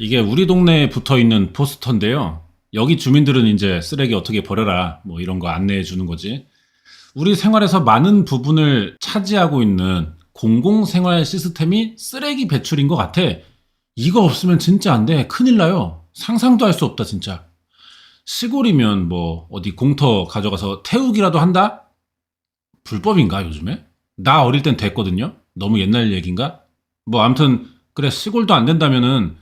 이게 우리 동네에 붙어 있는 포스터인데요. 여기 주민들은 이제 쓰레기 어떻게 버려라 뭐 이런 거 안내해 주는 거지. 우리 생활에서 많은 부분을 차지하고 있는 공공생활 시스템이 쓰레기 배출인 것 같아. 이거 없으면 진짜 안 돼. 큰일 나요. 상상도 할 수 없다, 진짜. 시골이면 뭐 어디 공터 가져가서 태우기라도 한다? 불법인가, 요즘에? 나 어릴 땐 됐거든요? 너무 옛날 얘기인가? 뭐 아무튼 그래 시골도 안 된다면은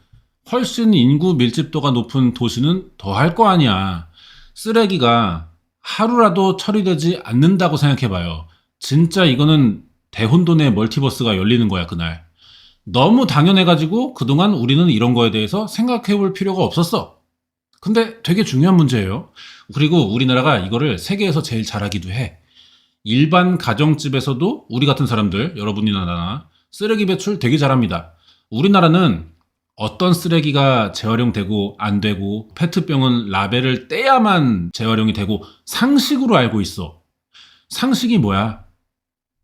훨씬 인구 밀집도가 높은 도시는 더할 거 아니야. 쓰레기가 하루라도 처리되지 않는다고 생각해봐요. 진짜 이거는 대혼돈의 멀티버스가 열리는 거야, 그날. 너무 당연해가지고 그동안 우리는 이런 거에 대해서 생각해볼 필요가 없었어. 근데 되게 중요한 문제예요. 그리고 우리나라가 이거를 세계에서 제일 잘하기도 해. 일반 가정집에서도 우리 같은 사람들, 여러분이나 나나, 쓰레기 배출 되게 잘합니다. 우리나라는 어떤 쓰레기가 재활용되고 안 되고 페트병은 라벨을 떼야만 재활용이 되고 상식으로 알고 있어. 상식이 뭐야?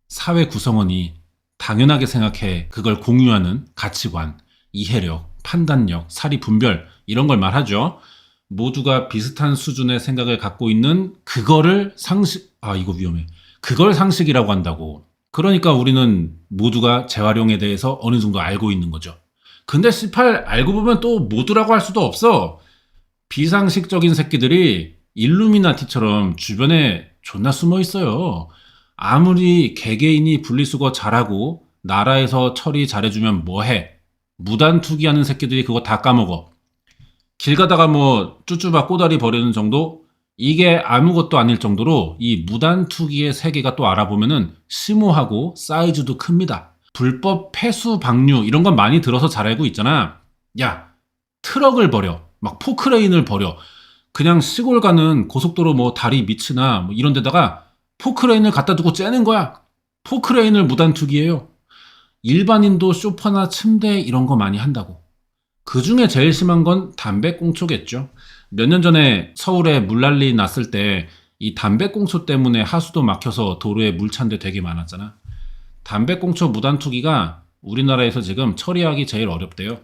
사회 구성원이 당연하게 생각해 그걸 공유하는 가치관, 이해력, 판단력, 사리 분별 이런 걸 말하죠. 모두가 비슷한 수준의 생각을 갖고 있는 그거를 상식 아 이거 위험해. 그걸 상식이라고 한다고. 그러니까 우리는 모두가 재활용에 대해서 어느 정도 알고 있는 거죠. 근데 18 알고 보면 또 모두라고 할 수도 없어. 비상식적인 새끼들이 일루미나티처럼 주변에 존나 숨어 있어요. 아무리 개개인이 분리수거 잘하고 나라에서 처리 잘해주면 뭐해? 무단 투기하는 새끼들이 그거 다 까먹어. 길 가다가 뭐 쭈쭈바 꼬다리 버리는 정도? 이게 아무것도 아닐 정도로 이 무단 투기의 세계가 또 알아보면은 심오하고 사이즈도 큽니다. 불법 폐수 방류 이런 건 많이 들어서 잘 알고 있잖아. 야, 트럭을 버려. 막 포크레인을 버려. 그냥 시골 가는 고속도로 뭐 다리 밑이나 뭐 이런 데다가 포크레인을 갖다 두고 째는 거야. 포크레인을 무단 투기해요. 일반인도 쇼파나 침대 이런 거 많이 한다고. 그 중에 제일 심한 건 담배꽁초겠죠. 몇 년 전에 서울에 물난리 났을 때 이 담배꽁초 때문에 하수도 막혀서 도로에 물 찬 데 되게 많았잖아. 담배꽁초 무단 투기가 우리나라에서 지금 처리하기 제일 어렵대요.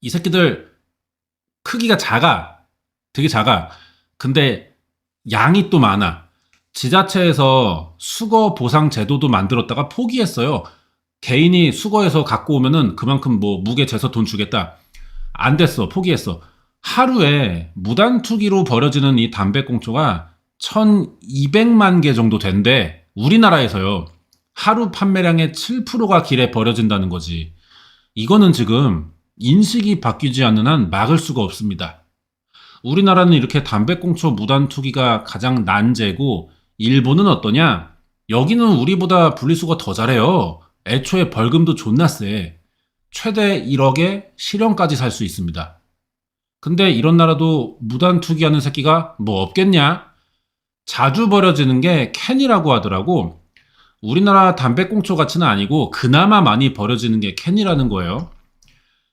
이 새끼들 크기가 작아. 되게 작아. 근데 양이 또 많아. 지자체에서 수거 보상 제도도 만들었다가 포기했어요. 개인이 수거해서 갖고 오면은 그만큼 뭐 무게 재서 돈 주겠다. 안 됐어. 포기했어. 하루에 무단 투기로 버려지는 이 담배꽁초가 1200만 개 정도 된대. 우리나라에서요. 하루 판매량의 7%가 길에 버려진다는 거지. 이거는 지금 인식이 바뀌지 않는 한 막을 수가 없습니다. 우리나라는 이렇게 담배꽁초 무단 투기가 가장 난제고 일본은 어떠냐? 여기는 우리보다 분리수거 더 잘해요. 애초에 벌금도 존나 세. 최대 1억에 실형까지 살 수 있습니다. 근데 이런 나라도 무단 투기하는 새끼가 뭐 없겠냐? 자주 버려지는 게 캔이라고 하더라고. 우리나라 담배꽁초 가치는 아니고 그나마 많이 버려지는 게 캔이라는 거예요.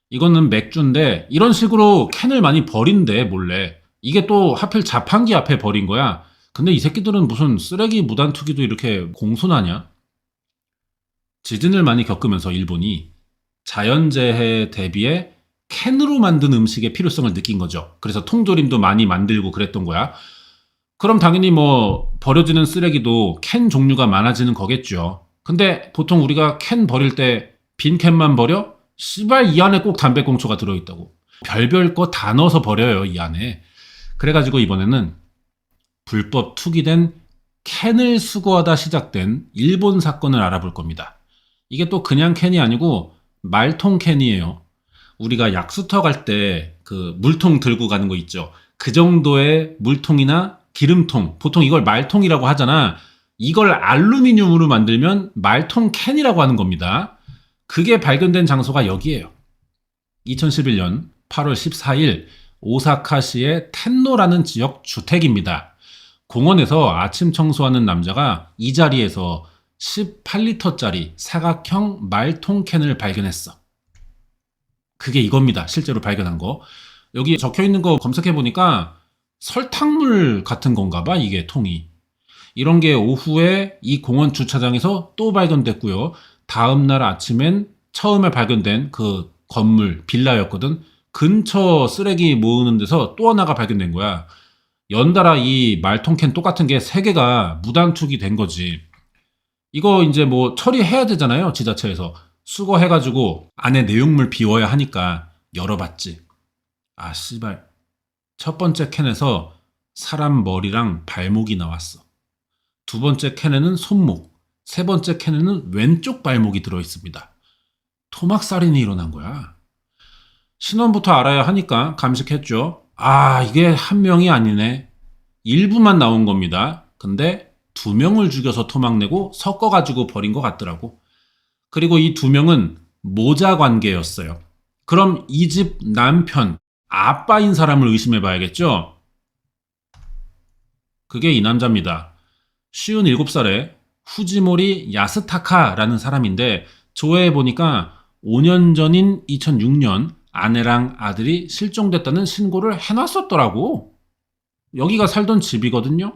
이거는 맥주인데 이런 식으로 캔을 많이 버린대 몰래. 이게 또 하필 자판기 앞에 버린 거야. 근데 이 새끼들은 무슨 쓰레기 무단 투기도 이렇게 공손하냐? 지진을 많이 겪으면서 일본이 자연재해 대비해 캔으로 만든 음식의 필요성을 느낀 거죠. 그래서 통조림도 많이 만들고 그랬던 거야. 그럼 당연히 뭐 버려지는 쓰레기도 캔 종류가 많아지는 거겠죠. 근데 보통 우리가 캔 버릴 때 빈 캔만 버려? 씨발 이 안에 꼭 담배꽁초가 들어있다고. 별별 거 다 넣어서 버려요 이 안에. 그래가지고 이번에는 불법 투기된 캔을 수거하다 시작된 일본 사건을 알아볼 겁니다. 이게 또 그냥 캔이 아니고 말통 캔이에요. 우리가 약수터 갈 때 그 물통 들고 가는 거 있죠. 그 정도의 물통이나 기름통, 보통 이걸 말통이라고 하잖아. 이걸 알루미늄으로 만들면 말통 캔이라고 하는 겁니다. 그게 발견된 장소가 여기에요. 2011년 8월 14일 오사카시의 텐노라는 지역 주택입니다. 공원에서 아침 청소하는 남자가 이 자리에서 18리터짜리 사각형 말통 캔을 발견했어. 그게 이겁니다. 실제로 발견한 거. 여기 적혀 있는 거 검색해 보니까 설탕물 같은 건가 봐, 이게 통이. 이런 게 오후에 이 공원 주차장에서 또 발견됐고요. 다음 날 아침엔 처음에 발견된 그 건물, 빌라였거든. 근처 쓰레기 모으는 데서 또 하나가 발견된 거야. 연달아 이 말통캔 똑같은 게 세 개가 무단 투기 된 거지. 이거 이제 뭐 처리해야 되잖아요. 지자체에서. 수거해가지고 안에 내용물 비워야 하니까 열어봤지. 아, 씨발. 첫 번째 캔에서 사람 머리랑 발목이 나왔어. 두 번째 캔에는 손목, 세 번째 캔에는 왼쪽 발목이 들어 있습니다. 토막살인이 일어난 거야. 신원부터 알아야 하니까 감식했죠. 아, 이게 한 명이 아니네. 일부만 나온 겁니다. 근데 두 명을 죽여서 토막내고 섞어가지고 버린 것 같더라고. 그리고 이 두 명은 모자 관계였어요. 그럼 이 집 남편, 아빠인 사람을 의심해 봐야겠죠? 그게 이 남자입니다. 쉬운 7살에 후지모리 야스타카라는 사람인데 조회해 보니까 5년 전인 2006년 아내랑 아들이 실종됐다는 신고를 해놨었더라고. 여기가 살던 집이거든요.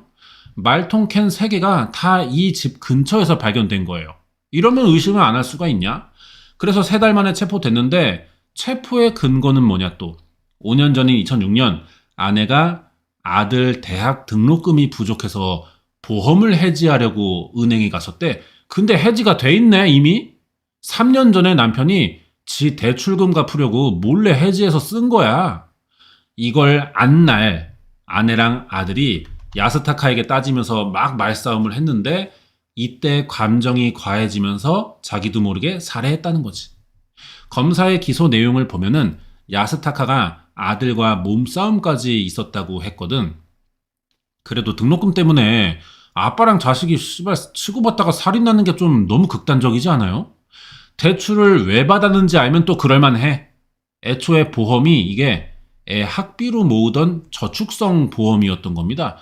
말통캔 3개가 다 이 집 근처에서 발견된 거예요. 이러면 의심을 안 할 수가 있냐? 그래서 세 달 만에 체포됐는데 체포의 근거는 뭐냐 또. 5년 전인 2006년 아내가 아들 대학 등록금이 부족해서 보험을 해지하려고 은행에 갔었대. 근데 해지가 돼 있네, 이미? 3년 전에 남편이 지 대출금 갚으려고 몰래 해지해서 쓴 거야. 이걸 안 날 아내랑 아들이 야스타카에게 따지면서 막 말싸움을 했는데 이때 감정이 과해지면서 자기도 모르게 살해했다는 거지. 검사의 기소 내용을 보면은 야스타카가 아들과 몸싸움까지 있었다고 했거든. 그래도 등록금 때문에 아빠랑 자식이 씨발 치고받다가 살인 나는 게 좀 너무 극단적이지 않아요? 대출을 왜 받았는지 알면 또 그럴만해. 애초에 보험이 이게 애 학비로 모으던 저축성 보험이었던 겁니다.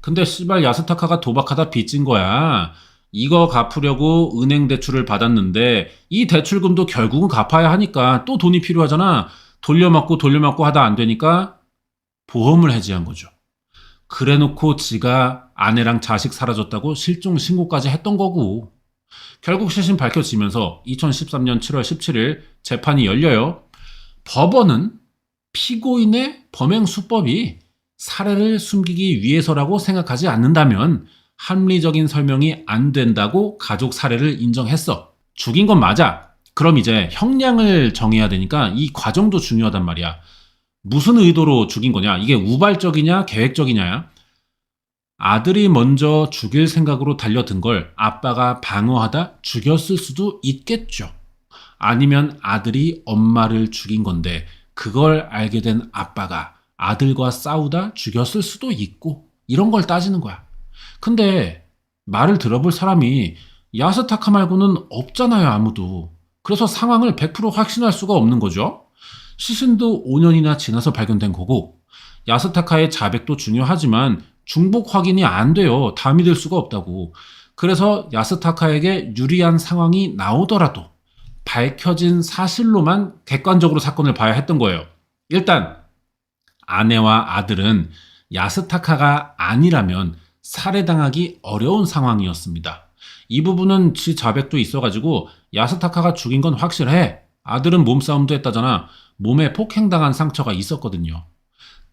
근데 씨발 야스타카가 도박하다 빚진 거야. 이거 갚으려고 은행 대출을 받았는데 이 대출금도 결국은 갚아야 하니까 또 돈이 필요하잖아. 돌려막고 돌려막고 하다 안 되니까 보험을 해지한 거죠. 그래 놓고 지가 아내랑 자식 사라졌다고 실종 신고까지 했던 거고. 결국 시신 밝혀지면서 2013년 7월 17일 재판이 열려요. 법원은 피고인의 범행 수법이 살해를 숨기기 위해서라고 생각하지 않는다면 합리적인 설명이 안 된다고 가족 살해를 인정했어. 죽인 건 맞아. 그럼 이제 형량을 정해야 되니까 이 과정도 중요하단 말이야. 무슨 의도로 죽인 거냐? 이게 우발적이냐, 계획적이냐야? 아들이 먼저 죽일 생각으로 달려든 걸 아빠가 방어하다 죽였을 수도 있겠죠. 아니면 아들이 엄마를 죽인 건데 그걸 알게 된 아빠가 아들과 싸우다 죽였을 수도 있고 이런 걸 따지는 거야. 근데 말을 들어볼 사람이 야스타카 말고는 없잖아요, 아무도. 그래서 상황을 100% 확신할 수가 없는 거죠. 시신도 5년이나 지나서 발견된 거고 야스타카의 자백도 중요하지만 중복 확인이 안 돼요. 다 믿을 수가 없다고. 그래서 야스타카에게 유리한 상황이 나오더라도 밝혀진 사실로만 객관적으로 사건을 봐야 했던 거예요. 일단 아내와 아들은 야스타카가 아니라면 살해당하기 어려운 상황이었습니다. 이 부분은 지 자백도 있어가지고 야스타카가 죽인 건 확실해. 아들은 몸싸움도 했다잖아. 몸에 폭행당한 상처가 있었거든요.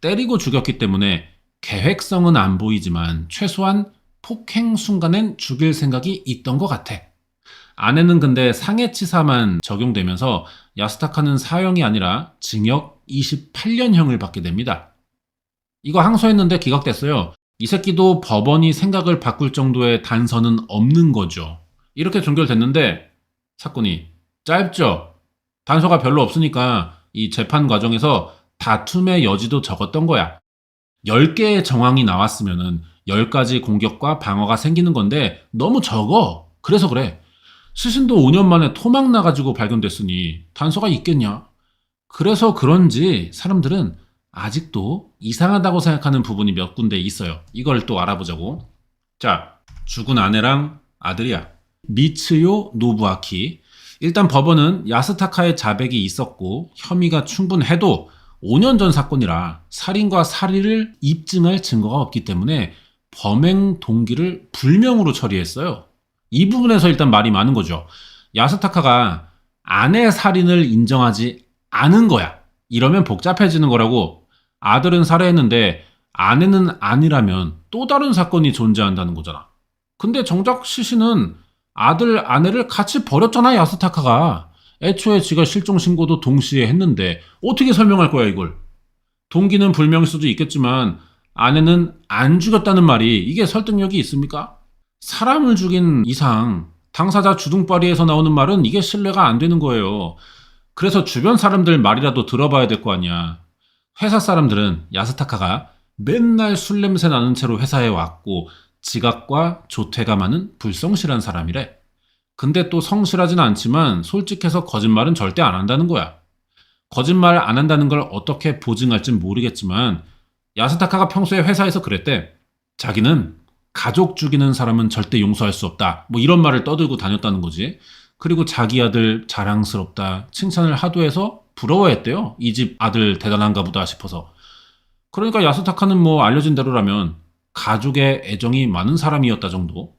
때리고 죽였기 때문에 계획성은 안 보이지만 최소한 폭행 순간엔 죽일 생각이 있던 것 같아. 아내는 근데 상해치사만 적용되면서 야스타카는 사형이 아니라 징역 28년형을 받게 됩니다. 이거 항소했는데 기각됐어요. 이 새끼도 법원이 생각을 바꿀 정도의 단서는 없는 거죠. 이렇게 종결됐는데 사건이 짧죠. 단서가 별로 없으니까 이 재판 과정에서 다툼의 여지도 적었던 거야. 10개의 정황이 나왔으면은 10가지 공격과 방어가 생기는 건데 너무 적어. 그래서 그래. 시신도 5년 만에 토막 나가지고 발견됐으니 단서가 있겠냐? 그래서 그런지 사람들은 아직도 이상하다고 생각하는 부분이 몇 군데 있어요. 이걸 또 알아보자고. 자, 죽은 아내랑 아들이야. 미츠요 노부아키. 일단 법원은 야스타카의 자백이 있었고 혐의가 충분해도 5년 전 사건이라 살인과 살인을 입증할 증거가 없기 때문에 범행 동기를 불명으로 처리했어요. 이 부분에서 일단 말이 많은 거죠. 야스타카가 아내 살인을 인정하지 않은 거야. 이러면 복잡해지는 거라고. 아들은 살해했는데 아내는 아니라면 또 다른 사건이 존재한다는 거잖아. 근데 정작 시신은 아들, 아내를 같이 버렸잖아, 야스타카가. 애초에 지가 실종 신고도 동시에 했는데 어떻게 설명할 거야, 이걸? 동기는 불명일 수도 있겠지만 아내는 안 죽였다는 말이 이게 설득력이 있습니까? 사람을 죽인 이상 당사자 주둥바리에서 나오는 말은 이게 신뢰가 안 되는 거예요. 그래서 주변 사람들 말이라도 들어봐야 될 거 아니야. 회사 사람들은 야스타카가 맨날 술 냄새 나는 채로 회사에 왔고 지각과 조퇴가 많은 불성실한 사람이래. 근데 또 성실하진 않지만 솔직해서 거짓말은 절대 안 한다는 거야. 거짓말 안 한다는 걸 어떻게 보증할진 모르겠지만 야스타카가 평소에 회사에서 그랬대. 자기는 가족 죽이는 사람은 절대 용서할 수 없다. 뭐 이런 말을 떠들고 다녔다는 거지. 그리고 자기 아들 자랑스럽다. 칭찬을 하도 해서 부러워했대요. 이 집 아들 대단한가 보다 싶어서. 그러니까 야스타카는 뭐 알려진 대로라면 가족의 애정이 많은 사람이었다 정도.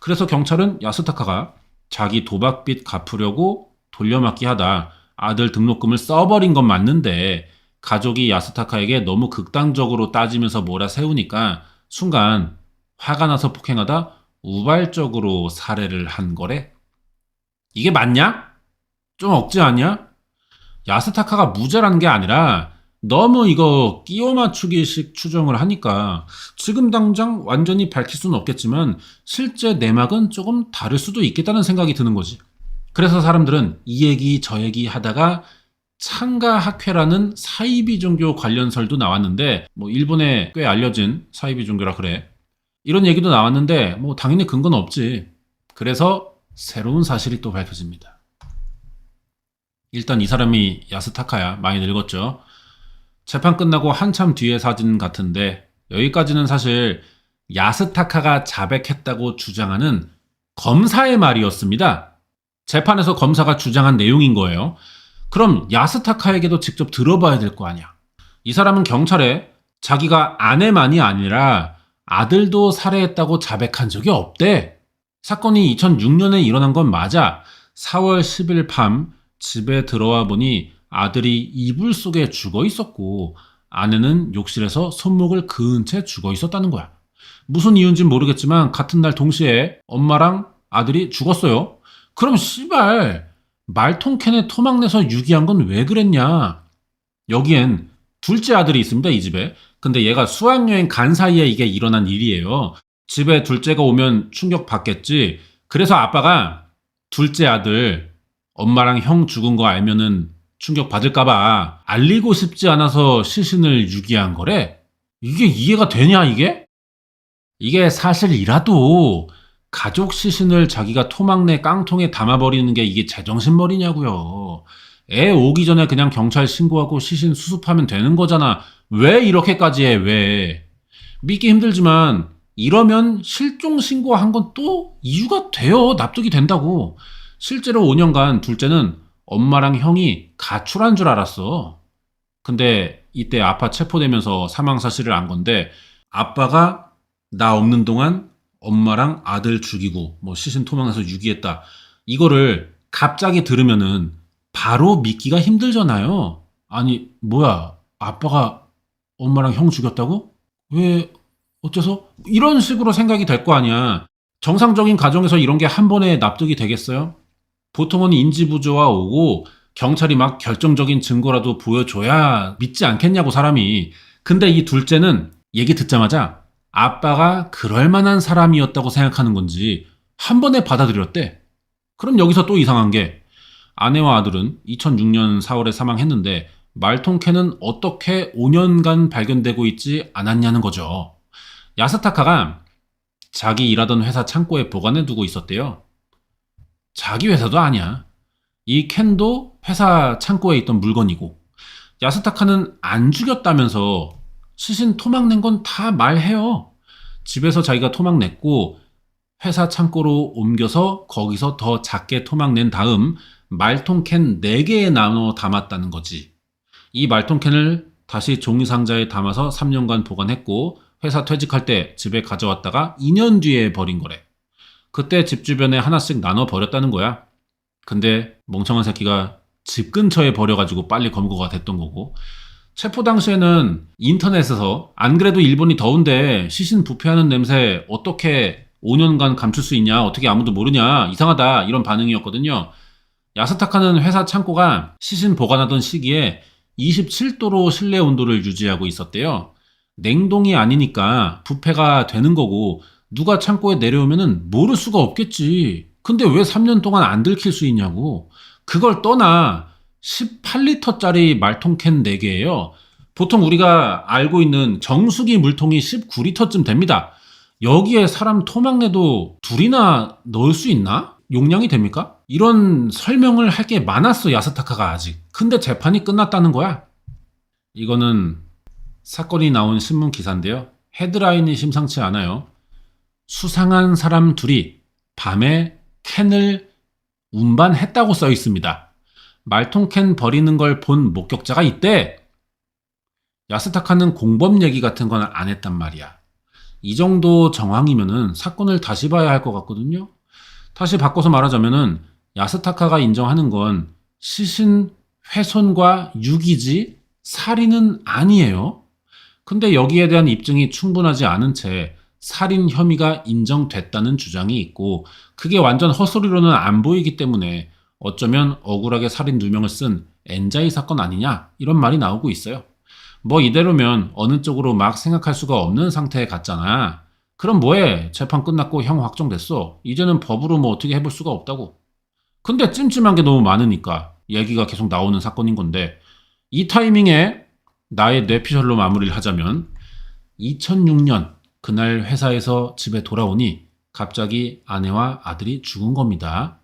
그래서 경찰은 야스타카가 자기 도박빚 갚으려고 돌려막기 하다 아들 등록금을 써버린 건 맞는데 가족이 야스타카에게 너무 극단적으로 따지면서 몰아 세우니까 순간 화가 나서 폭행하다 우발적으로 살해를 한 거래. 이게 맞냐? 좀 억지 아니야? 야스타카가 무죄라는 게 아니라 너무 이거 끼워 맞추기식 추정을 하니까 지금 당장 완전히 밝힐 수는 없겠지만 실제 내막은 조금 다를 수도 있겠다는 생각이 드는 거지. 그래서 사람들은 이 얘기 저 얘기 하다가 창가 학회라는 사이비 종교 관련설도 나왔는데 뭐 일본에 꽤 알려진 사이비 종교라 그래. 이런 얘기도 나왔는데 뭐 당연히 근거는 없지. 그래서 새로운 사실이 또 밝혀집니다. 일단 이 사람이 야스타카야. 많이 늙었죠. 재판 끝나고 한참 뒤의 사진 같은데 여기까지는 사실 야스타카가 자백했다고 주장하는 검사의 말이었습니다. 재판에서 검사가 주장한 내용인 거예요. 그럼 야스타카에게도 직접 들어봐야 될 거 아니야. 이 사람은 경찰에 자기가 아내만이 아니라 아들도 살해했다고 자백한 적이 없대. 사건이 2006년에 일어난 건 맞아. 4월 10일 밤 집에 들어와 보니 아들이 이불 속에 죽어 있었고 아내는 욕실에서 손목을 그은 채 죽어 있었다는 거야. 무슨 이유인지 모르겠지만 같은 날 동시에 엄마랑 아들이 죽었어요. 그럼 씨발 말통캔에 토막 내서 유기한 건 왜 그랬냐? 여기엔 둘째 아들이 있습니다, 이 집에. 근데 얘가 수학여행 간 사이에 이게 일어난 일이에요. 집에 둘째가 오면 충격 받겠지. 그래서 아빠가 둘째 아들 엄마랑 형 죽은 거 알면은 충격 받을까봐 알리고 싶지 않아서 시신을 유기한 거래? 이게 이해가 되냐, 이게? 이게 사실이라도 가족 시신을 자기가 토막내 깡통에 담아버리는 게 이게 제정신머리냐고요. 애 오기 전에 그냥 경찰 신고하고 시신 수습하면 되는 거잖아. 왜 이렇게까지 해, 왜? 믿기 힘들지만 이러면 실종 신고한 건 또 이유가 돼요. 납득이 된다고. 실제로 5년간 둘째는 엄마랑 형이 가출한 줄 알았어. 근데 이때 아빠 체포되면서 사망 사실을 안 건데 아빠가 나 없는 동안 엄마랑 아들 죽이고 뭐 시신 토막내서 유기했다. 이거를 갑자기 들으면은 바로 믿기가 힘들잖아요. 아니 뭐야 아빠가 엄마랑 형 죽였다고? 왜 어째서? 이런 식으로 생각이 될 거 아니야. 정상적인 가정에서 이런 게 한 번에 납득이 되겠어요? 보통은 인지부조화 오고 경찰이 막 결정적인 증거라도 보여줘야 믿지 않겠냐고 사람이. 근데 이 둘째는 얘기 듣자마자 아빠가 그럴 만한 사람이었다고 생각하는 건지 한 번에 받아들였대. 그럼 여기서 또 이상한 게 아내와 아들은 2006년 4월에 사망했는데 말통캔은 어떻게 5년간 발견되고 있지 않았냐는 거죠. 야스타카가 자기 일하던 회사 창고에 보관해 두고 있었대요. 자기 회사도 아니야. 이 캔도 회사 창고에 있던 물건이고 야스타카는 안 죽였다면서 시신 토막 낸 건 다 말해요. 집에서 자기가 토막 냈고 회사 창고로 옮겨서 거기서 더 작게 토막 낸 다음 말통 캔 4개에 나눠 담았다는 거지. 이 말통 캔을 다시 종이 상자에 담아서 3년간 보관했고 회사 퇴직할 때 집에 가져왔다가 2년 뒤에 버린 거래. 그때 집 주변에 하나씩 나눠 버렸다는 거야. 근데 멍청한 새끼가 집 근처에 버려가지고 빨리 검거가 됐던 거고 체포 당시에는 인터넷에서 안 그래도 일본이 더운데 시신 부패하는 냄새 어떻게 5년간 감출 수 있냐 어떻게 아무도 모르냐 이상하다 이런 반응이었거든요. 야스타카는 회사 창고가 시신 보관하던 시기에 27도로 실내 온도를 유지하고 있었대요. 냉동이 아니니까 부패가 되는 거고 누가 창고에 내려오면은 모를 수가 없겠지. 근데 왜 3년 동안 안 들킬 수 있냐고. 그걸 떠나 18리터짜리 말통캔 4개예요. 보통 우리가 알고 있는 정수기 물통이 19리터쯤 됩니다. 여기에 사람 토막 내도 둘이나 넣을 수 있나? 용량이 됩니까? 이런 설명을 할 게 많았어, 야스타카가 아직. 근데 재판이 끝났다는 거야. 이거는 사건이 나온 신문 기사인데요. 헤드라인이 심상치 않아요. 수상한 사람 둘이 밤에 캔을 운반했다고 써 있습니다. 말통캔 버리는 걸 본 목격자가 있대. 야스타카는 공범 얘기 같은 건 안 했단 말이야. 이 정도 정황이면은 사건을 다시 봐야 할 것 같거든요. 다시 바꿔서 말하자면은 야스타카가 인정하는 건 시신 훼손과 유기지 살인은 아니에요. 근데 여기에 대한 입증이 충분하지 않은 채 살인 혐의가 인정됐다는 주장이 있고 그게 완전 헛소리로는 안 보이기 때문에 어쩌면 억울하게 살인 두 명을 쓴 엔자이 사건 아니냐 이런 말이 나오고 있어요. 뭐 이대로면 어느 쪽으로 막 생각할 수가 없는 상태에 갔잖아. 그럼 뭐해? 재판 끝났고 형 확정됐어. 이제는 법으로 뭐 어떻게 해볼 수가 없다고. 근데 찜찜한 게 너무 많으니까 얘기가 계속 나오는 사건인 건데 이 타이밍에 나의 뇌피셜로 마무리를 하자면 2006년 그날 회사에서 집에 돌아오니 갑자기 아내와 아들이 죽은 겁니다.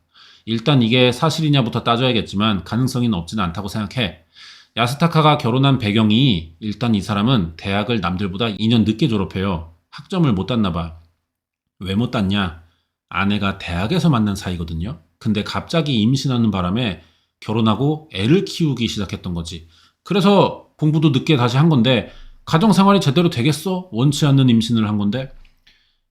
일단 이게 사실이냐부터 따져야겠지만 가능성이 높지는 않다고 생각해. 야스타카가 결혼한 배경이 일단 이 사람은 대학을 남들보다 2년 늦게 졸업해요. 학점을 못 땄나 봐. 왜 못 땄냐? 아내가 대학에서 만난 사이거든요. 근데 갑자기 임신하는 바람에 결혼하고 애를 키우기 시작했던 거지. 그래서 공부도 늦게 다시 한 건데 가정 생활이 제대로 되겠어? 원치 않는 임신을 한 건데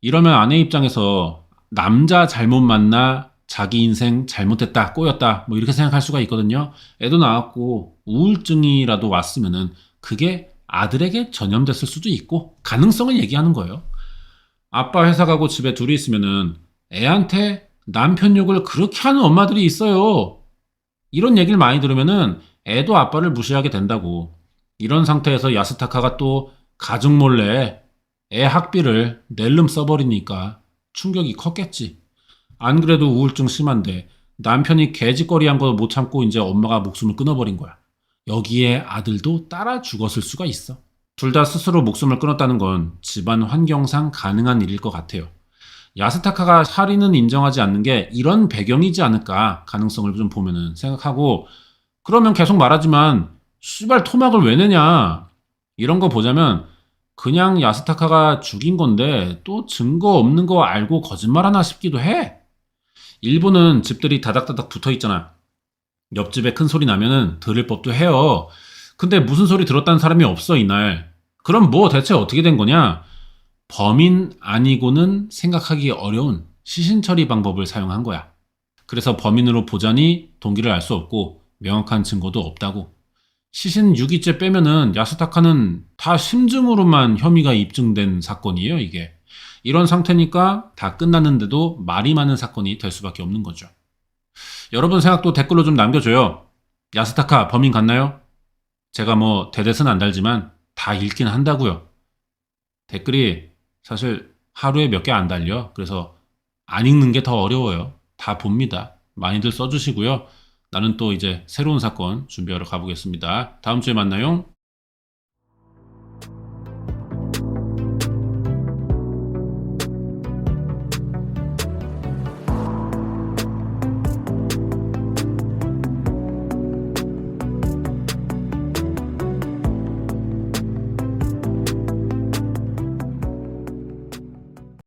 이러면 아내 입장에서 남자 잘못 만나 자기 인생 잘못됐다 꼬였다 뭐 이렇게 생각할 수가 있거든요. 애도 낳았고 우울증이라도 왔으면은 그게 아들에게 전염됐을 수도 있고 가능성을 얘기하는 거예요. 아빠 회사 가고 집에 둘이 있으면은 애한테 남편 욕을 그렇게 하는 엄마들이 있어요. 이런 얘기를 많이 들으면은 애도 아빠를 무시하게 된다고. 이런 상태에서 야스타카가 또 가족 몰래 애 학비를 낼름 써버리니까 충격이 컸겠지. 안 그래도 우울증 심한데 남편이 개짓거리 한 거 못 참고 이제 엄마가 목숨을 끊어버린 거야. 여기에 아들도 따라 죽었을 수가 있어. 둘 다 스스로 목숨을 끊었다는 건 집안 환경상 가능한 일일 것 같아요. 야스타카가 살인은 인정하지 않는 게 이런 배경이지 않을까 가능성을 좀 보면은 생각하고 그러면 계속 말하지만 씨발 토막을 왜 내냐 이런 거 보자면 그냥 야스타카가 죽인 건데 또 증거 없는 거 알고 거짓말 하나 싶기도 해. 일본은 집들이 다닥다닥 붙어 있잖아. 옆집에 큰 소리 나면은 들을 법도 해요. 근데 무슨 소리 들었다는 사람이 없어, 이날. 그럼 뭐 대체 어떻게 된 거냐? 범인 아니고는 생각하기 어려운 시신 처리 방법을 사용한 거야. 그래서 범인으로 보자니 동기를 알 수 없고 명확한 증거도 없다고. 시신 유기죄 빼면은 야스타카는 다 심증으로만 혐의가 입증된 사건이에요, 이게. 이런 상태니까 다 끝났는데도 말이 많은 사건이 될 수밖에 없는 거죠. 여러분 생각도 댓글로 좀 남겨줘요. 야스타카 범인 같나요? 제가 뭐 대댓은 안 달지만 다 읽긴 한다고요. 댓글이 사실 하루에 몇 개 안 달려. 그래서 안 읽는 게 더 어려워요. 다 봅니다. 많이들 써주시고요. 나는 또 이제 새로운 사건 준비하러 가보겠습니다. 다음 주에 만나요.